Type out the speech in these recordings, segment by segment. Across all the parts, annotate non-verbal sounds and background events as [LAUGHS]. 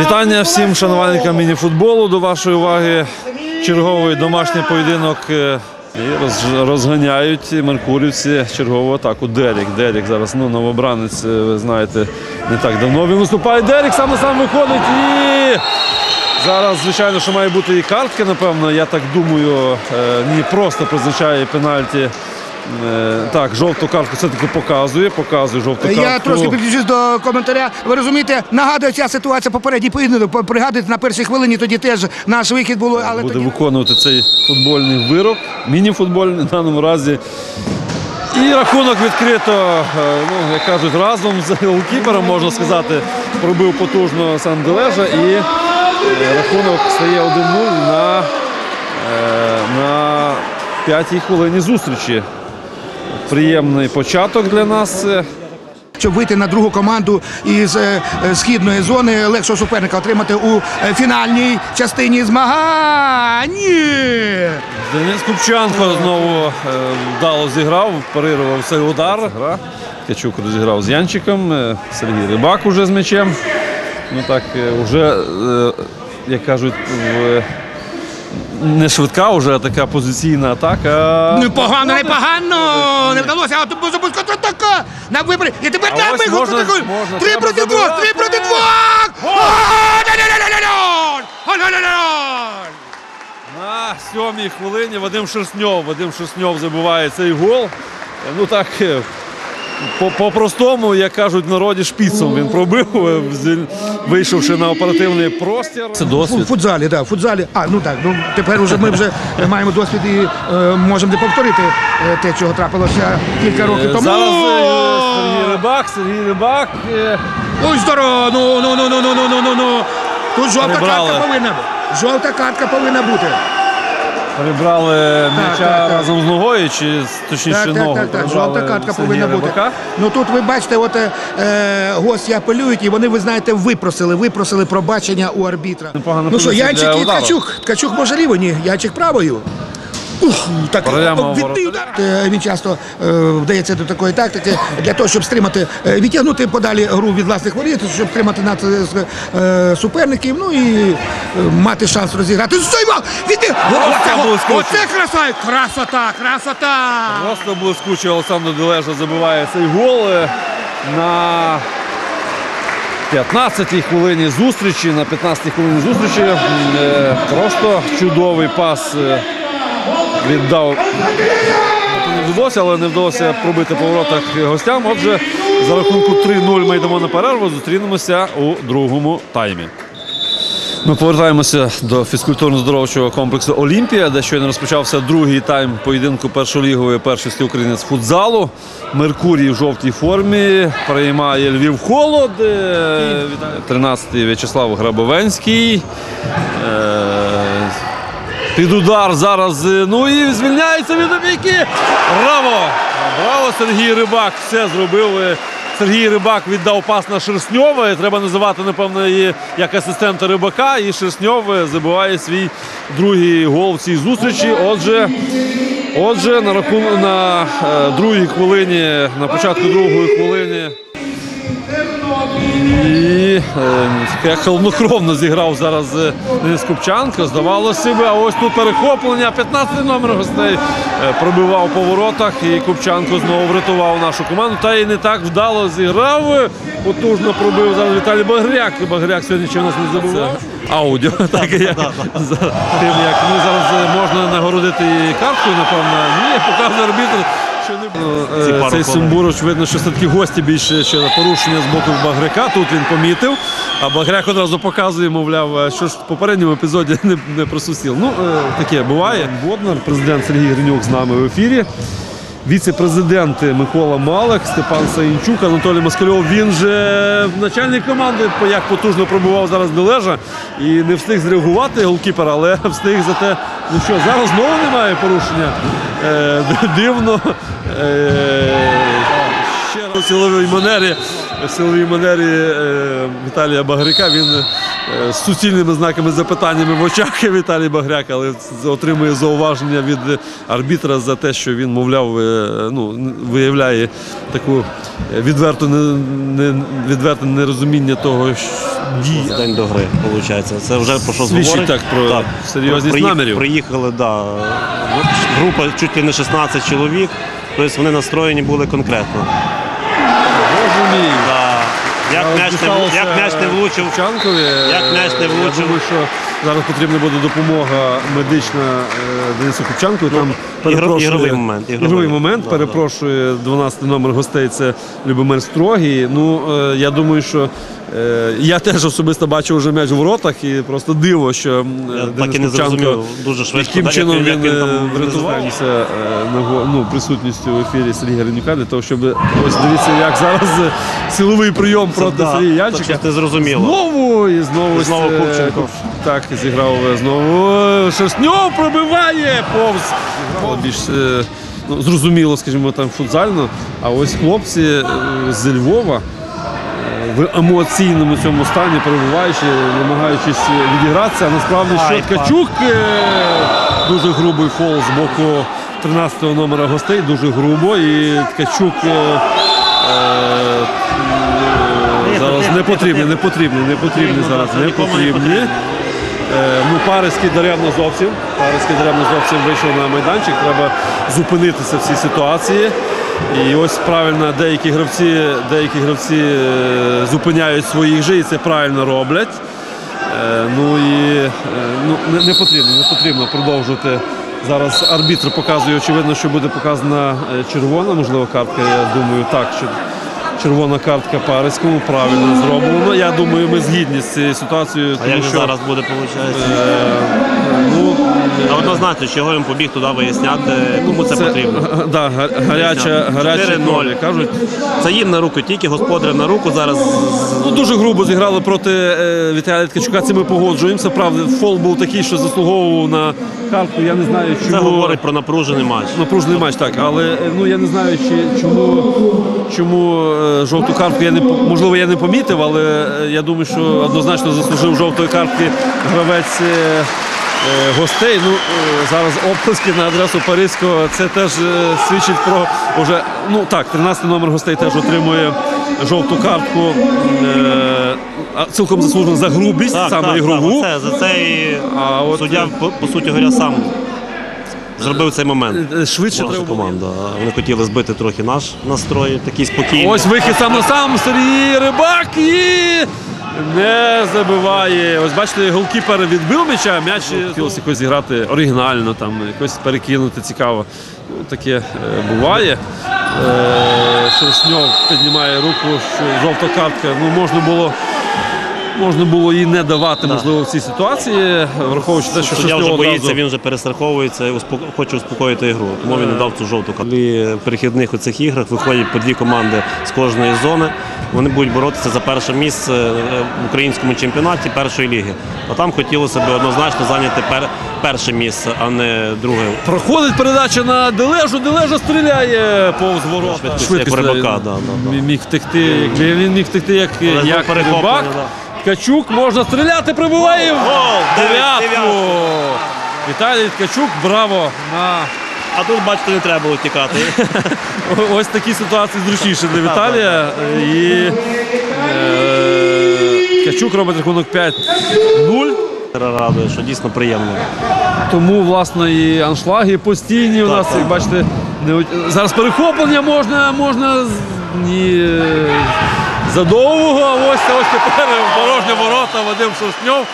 Вітання всім шанувальникам мініфутболу. До вашої уваги черговий домашній поєдинок. е, І розганяють меркурівці чергову атаку. Дерік. Дерік зараз ну, новобранець, е, ви знаєте, не так давно він виступає. Дерік сам на сам виходить і. Зараз, звичайно, що має бути і картки, напевно. Я так думаю, не просто призначає пенальті. Е, Так, жовту картку все-таки показує, показує жовту картку. Я трошки підключусь до коментаря. Ви розумієте, нагадує ця ситуація попередній поєдинок. По- Пригадуєте, на першій хвилині тоді теж наш вихід було, але буде тоді виконувати цей футбольний вирок, міні-футбольний в даному разі. І рахунок відкрито, е, ну, як кажуть, разом з голкіпером, можна сказати, пробив потужно Сандележа і е, рахунок стає 1-0 на, на п'ятій хвилині зустрічі. Приємний початок для нас. щоб вийти на другу команду із е, е, східної зони легшого суперника отримати у е, фінальній частині змагань. Денис Купчанко знову вдало зіграв, парирував цей удар. Гра. Ткачук розіграв з Янчиком, Сергій Рибак уже з м'ячем. Ну так, вже, як кажуть, в, не швидка, вже така позиційна атака. Непогано, непогано! Не вдалося, а тут запуск контратака! На виборі! І тепер А там ось виход можна- можна, Три треба проти двох! Три забивати. проти двох! Гол-ля-ля-ля-ля! На сьомій хвилині Вадим Шерстньов. Вадим Шерстньов забиває цей гол. Е, Ну так, е, по-простому, як кажуть в народі, шпіцом він пробив, е, вийшовши на оперативний простір. Це У досвід. футзалі, так, в футзалі. А, ну так, ну тепер уже ми вже маємо досвід і е, можемо не повторити е, те, чого трапилося кілька років тому. Зараз е, Сергій Рибак, Сергій Рибак. е, Ой, здорово! Ну, ну, ну, ну, ну, ну, ну, ну, ну. Тут жовта Прибрали. картка повинна бути. Жовта картка повинна бути. Перебрали м'яча так, так. разом з ногою, чи точніше Так, ногу. так, так, так. Жовта картка повинна бути. Рибака. Ну тут ви бачите, от е, е, гості апелюють, і вони, ви знаєте, випросили, випросили пробачення у арбітра. Ну що, Янчик і. Ткачук. Ткачук може ліво, ні, Янчик правою. Ух, так, Прямо відбий удар. Е, Він часто е, вдається до такої тактики для того, щоб стримати, е, відтягнути подалі гру від власних воріт, щоб стримати над е, суперників, ну і е, мати шанс розіграти. Відбив! Блискуче. Оце краса! Красота! Красота! Просто блискуче Олександр Дележа забиває цей гол е, на 15-й хвилині зустрічі. На 15-й хвилині зустрічі м, е, просто чудовий пас е, віддав. Не вдалося, але не вдалося пробити по воротах гостям. Отже, за рахунку 3-0 ми йдемо на перерву. Зустрінемося у другому таймі. Ми повертаємося до фізкультурно-здоровчого комплексу Олімпія, де щойно розпочався другий тайм поєдинку першолігової першості України з футзалу. Меркурій в жовтій формі приймає Львів холод. Е, 13-й В'ячеслав Грабовенський. Під удар зараз. е, Ну і звільняється від опіки. Браво! Браво, Сергій Рибак. Все зробив. е, Сергій Рибак віддав пас на Шерстньова. Треба називати, напевно, як асистента Рибака. І Шерстньов е, забиває свій другий гол в цій зустрічі. Отже, отже на рахунок на другій хвилині, на початку другої хвилини. І е, як зіграв зараз е, Денис Купчанко. Здавалося би, а ось тут перехоплення. 15 номер гостей е, пробивав по воротах. І Купчанко знову врятував нашу команду. Та й не так вдало зіграв. Е, Потужно пробив зараз Віталій Багряк. Багряк сьогодні нас не забував. Аудіо, [LAUGHS] так як ну, зараз і карткою, напевно. Ні, показує арбітр. Що не було. Е, Цей Сумбуруч видно, що все-таки гості більше ще порушення з боку Багряка. Тут він помітив. А Багряк одразу показує, мовляв, е, що ж в попередньому епізоді [LAUGHS] не, не просусів. Ну, е, таке буває. Боднар, президент Сергій Гринюк з нами в ефірі. Віце-президенти Микола Малик, Степан Саїнчук, Анатолій Москальов. Він же начальник команди, як потужно пробував зараз Дележа і не встиг зреагувати голкіпер, але [LAUGHS] встиг за те. Ну що, зараз знову немає порушення. Е, дивно. Е, ще раз силовій манері, силовій манері е, Віталія Багряка він з суцільними знаками запитаннями в очах Віталій Багряк, але отримує зауваження від арбітра за те, що він, мовляв, е, ну, виявляє таку е, відверту, не, відверте нерозуміння того, що дій. За день до гри, виходить. Це вже про що Свідчить говорить. так про серйозність Приїх- намірів. Приїхали, да, група чуть ли не 16 чоловік, тобто вони настроєні були конкретно. Як, м'яч не, не влучив, Як м'яч не Я влучив. Зараз потрібна буде допомога медична е, Денису Купчанку. Там перепрошує- ігровий момент, ігровий. Ігровий момент. Да, перепрошує 12 номер гостей. Це Любомир Строгий. Ну е, я думаю, що е, я теж особисто бачив вже м'яч в воротах і просто диво, що Я Денис так і не Купчанко дуже швидко. яким чином він- як він, він там врятувався ну, присутністю в ефірі Сергія Гринюка для того, щоб ось дивіться, як зараз силовий прийом проти Сергія так Янчика. ти зрозуміло. Знову і знову, І знову Купченко. Куп- Так, зіграв е, знову. Шерстньов пробиває повз. Зіграло більш е, ну, зрозуміло, скажімо, там футзально. А ось хлопці е, з Львова в емоційному цьому стані перебуваючи, намагаючись відігратися. А насправді що Ткачук дуже грубий фол з боку 13-го номера гостей, дуже грубо. І Ткачук. Зараз не потрібні, не потрібні, не потрібні зараз, не потрібні. Е, Ну, Паризький даремно зовсім. Паризький даремно зовсім вийшов на майданчик. Треба зупинитися в цій ситуації. І ось правильно деякі гравці, деякі гравці е, зупиняють своїх же і це правильно роблять. Е, Ну і ну, не, не потрібно, не потрібно продовжувати. Зараз арбітр показує, очевидно, що буде показана червона, можливо, картка. Я думаю, так, що червона картка Паризькому правильно зроблено. Я думаю, ми згідні з цією ситуацією. А тому як же що, зараз буде, виходить? е, ну, А однозначно, чого він побіг туди виясняти, кому це, це, потрібно. га- да, га- гаряча, гаряча 4:0. кролі, кажуть. Це їм на руку, тільки господарям на руку зараз. Ну, дуже грубо зіграли проти е, Віталія Ткачука. Це ми погоджуємося. Правда, фол був такий, що заслуговував на картку. Я не знаю, чому. Це говорить про напружений матч. Напружений матч, так. Але е, ну я не знаю, чи, чому, чому е, жовту картку я не можливо я не помітив, але е, я думаю, що однозначно заслужив жовтої картки гравець. е, Гостей, ну зараз оплески на адресу Паризького. Це теж свідчить про уже ну так, 13 номер гостей теж отримує жовту картку. Цілком заслужено за грубість, Так, саме так, ігрову. так, оце, за це і А от, суддя, по, по суті говоря, сам зробив цей момент. е, Швидше Наша треба команда. Вони хотіли збити трохи наш настрой, такий спокійний. Ось вихід сам на сам Сергій Рибак і не забиває. Ось бачите, голкіпер відбив м'яча, м'яч хотілося якось зіграти оригінально, там, якось перекинути цікаво. Ну, таке е, буває. Е, Шерстньов піднімає руку, що жовта картка. Ну, можна було. Можна було їй не давати, можливо, в цій ситуації, враховуючи те, що Суддя вже боїться, він вже перестраховується і хоче успокоїти ігру. Тому він не дав цю жовту карту. В перехідних оцих іграх виходять по дві команди з кожної зони. Вони будуть боротися за перше місце е, в українському чемпіонаті першої ліги. А там хотілося б однозначно зайняти пер- перше місце, а не друге. Проходить передача на Дележу, Дележа стріляє повз ворота. Швидкість, якби він міг втекти як, Але знову Ткачук можна стріляти, прибиває в Гол! Дев'ятку. Віталій Ткачук, браво. На А тут, бачите, не треба було тікати. [LAUGHS] ось такі ситуації зручніше для Віталія. І е, Ткачук робить рахунок 5-0. Радує, що дійсно приємно. Тому, власне, і аншлаги постійні у нас, як бачите, не зараз перехоплення можна, можна ні, е, задовго. А Ось ось тепер порожня ворота Вадим Шерстньов.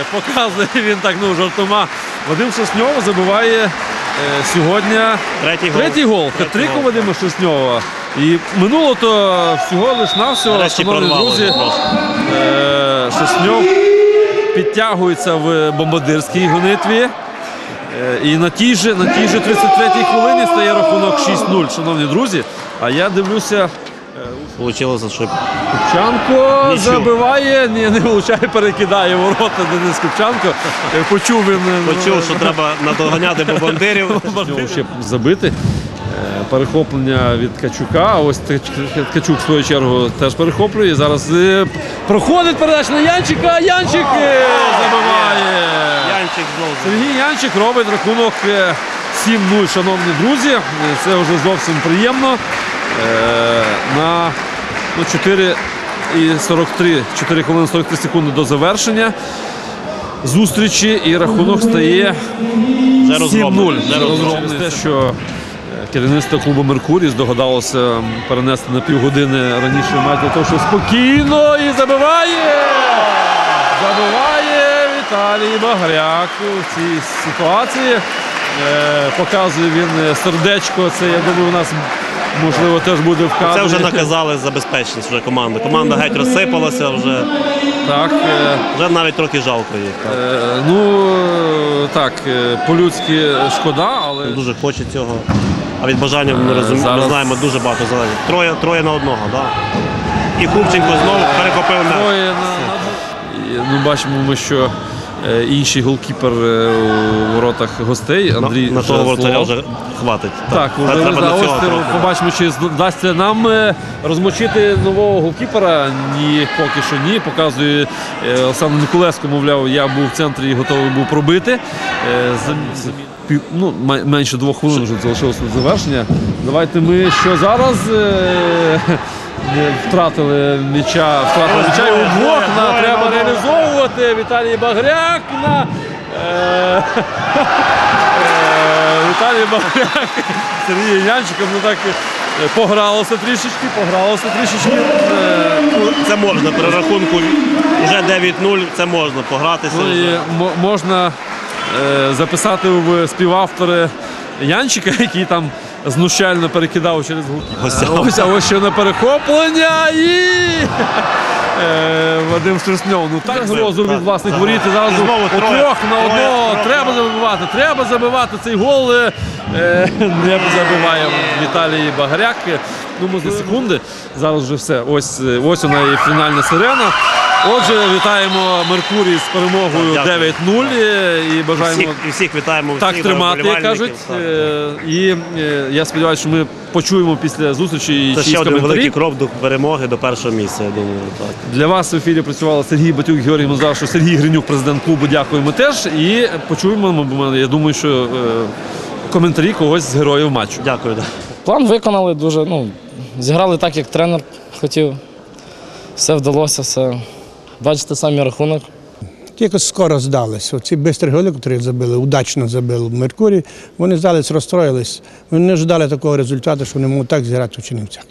е, Показує він так ну, жартома. Вадим Шерстньов забиває е, сьогодні Третій гол. третій гол. Хатрику гол. Вадима Шерстньова. І минуло то всього лиш навсього, шановні друзі. Е, підтягується в бомбардирській гонитві. І на тій же, на тій же 33-й хвилині стає рахунок 6-0, шановні друзі. А я дивлюся, Получилося, що Купчанко Нічого. забиває, ні, не влучає, перекидає ворота Денис Купчанко. Е, Почув він. е, почув, що треба надоганяти бомбардирів. нього [LAUGHS] ще забити. перехоплення від Ткачука. А ось Ткачук, в свою чергу, теж перехоплює. І Зараз е, проходить передача на Янчика. Янчик е, забиває. Янчик знову. Сергій Янчик робить рахунок е, 7-0, шановні друзі. Е, Це вже зовсім приємно. Е, На ну, 4 і 43, 4 хвилини 43 секунди до завершення зустрічі і рахунок стає 7-0. Вже розгромлений. Через те, що е, керівництво клубу Меркурій здогадалося перенести на півгодини раніше матч для того, що спокійно і забиває. Забиває Віталій Багряк у цій ситуації. Е, Показує він сердечко. Це я думаю, у нас можливо теж буде в кадрі. Це вже наказали за безпечність вже команди. Команда геть розсипалася, вже, Так. е, вже навіть трохи жалко їх. так. е, Ну так, е, по-людськи шкода, але Дуже хоче цього. А від бажання ми, розум... зараз- ми знаємо дуже багато залежить. Троє, троє на одного, так. І Купченко знову перехопив м'яч. Троє на, на... І, ну, бачимо ми, що інший голкіпер е, у воротах гостей Андрій на того воротаря вже хватить. Так, Та можливо, треба на ось ти побачимо, чи вдасться нам е, розмочити нового голкіпера. Ні, поки що ні. Показує е, Олександр Николеско, мовляв, я був в центрі і готовий був пробити. Е, зам- зам- пів- ну, менше двох хвилин вже залишилося до завершення. Давайте ми що зараз е, втратили м'яча, втратили м'яча і удвох на треба на реалізовувати. Віталій Багряк на. Е, Е, Віталій Багряк, Сергій Янчиком, ну так е, погралося трішечки, погралося трішечки. Е, Ну, Це можна при рахунку вже 9-0, це можна погратися. Ну і вже. мо- можна е, записати в співавтори Янчика, який там знущально перекидав через Ось гуки. Ось, а ось ще на перехоплення і е, Вадим Шерстньов. Ну так грозу від власних воріт. І зараз знову у троє, трьох на одного треба забивати, треба забивати цей гол. е, е, не забиває Віталій Багаряк. Ну, за секунди. Зараз вже все. Ось, е, ось вона і фінальна сирена. Отже, вітаємо Меркурій з перемогою 9-0 е, і бажаємо Всіх, і всіх вітаємо. так всіх тримати, як кажуть. Е, І е, я сподіваюся, що ми почуємо після зустрічі Це ще один великий крок до перемоги, до першого місця, я думаю. Так. Для вас в ефірі працювали Сергій Батюк, Георгій Мазаршо, Сергій Гринюк, президент клубу. Дякуємо теж. І почуємо, ми- я думаю, що е, коментарі когось з героїв матчу. Дякую. да. План виконали дуже. Ну, зіграли так, як тренер хотів. Все вдалося, все. Бачите самі рахунок. Якось скоро здались. Оці бистрі голи, які забили, удачно забили в Меркурі, вони здались, розстроїлись. Вони не ждали такого результату, що вони можуть так зіграти у Чернівцях.